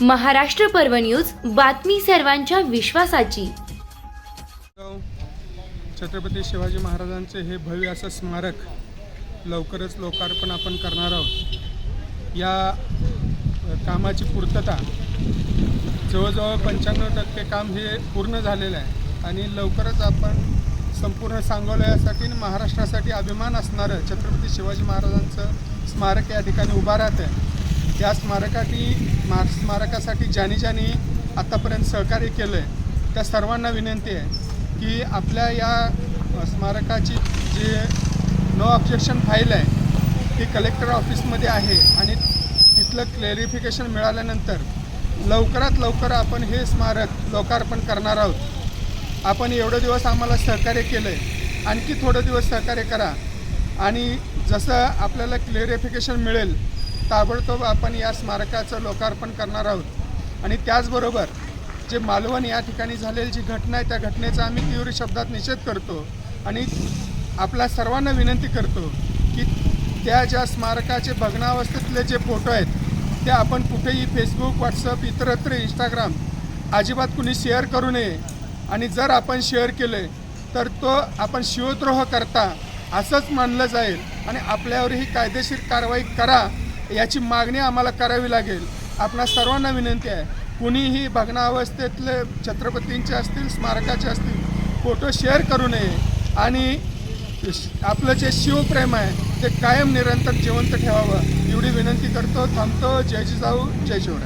महाराष्ट्र पर्व न्यूज बातमी सर्वांच्या विश्वासाची. छत्रपती शिवाजी महाराजांचे हे भव्य असं स्मारक लवकरच लोकार्पण आपण करणार आहोत. या कामाची पूर्तता जवळजवळ पंच्याण्णव टक्के काम हे पूर्ण झालेलं आहे आणि लवकरच आपण संपूर्ण सांगोल्यासाठी आणि महाराष्ट्रासाठी अभिमान असणारं छत्रपती शिवाजी महाराजांचं स्मारक या ठिकाणी उभा राहतं आहे त्या स्मारकासाठी मा स्मारकासाठी ज्यांनी ज्यांनी आत्तापर्यंत सहकार्य केलं आहे त्या सर्वांना विनंती आहे की आपल्या या स्मारकाची जे नो ऑब्जेक्शन फाईल आहे ती कलेक्टर ऑफिसमध्ये आहे आणि तिथलं क्लॅरिफिकेशन मिळाल्यानंतर लवकरात लवकर आपण हे स्मारक लोकार्पण करणार आहोत. आपण एवढं दिवस आम्हाला सहकार्य केलं आहे आणखी थोडं दिवस सहकार्य करा आणि जसं आपल्याला क्लेरिफिकेशन मिळेल ताबडतोब आपण या स्मारकाचं लोकार्पण करणार आहोत. आणि त्याचबरोबर जे मालवण या ठिकाणी झालेली जी घटना आहे त्या घटनेचा आम्ही तीव्र शब्दात निषेध करतो आणि आपल्या सर्वांना विनंती करतो की त्या ज्या स्मारकाचे भग्नावस्थेतले जे फोटो आहेत ते आपण कुठेही फेसबुक व्हॉट्सअप इतरत्र इंस्टाग्राम अजिबात कुणी शेअर करू नये. आणि जर आपण शेअर केले तर तो आपण शिवद्रोह करता असंच मानलं जाईल. आणि आपल्यावरही कायदेशीर कारवाई करा. याची मागणी आम्हाला करावी लागेल. आपणा सर्वांना विनंती आहे कुणीही भग्नावस्थेतले छत्रपतींचे असतील स्मारकाचे असतील फोटो शेअर करू नये. आणि आपलं जे शिवप्रेम आहे ते कायम निरंतर जिवंत ठेवावं. एवढी विनंती करतो थांबतो. जय जिजाऊ जय शिवराय.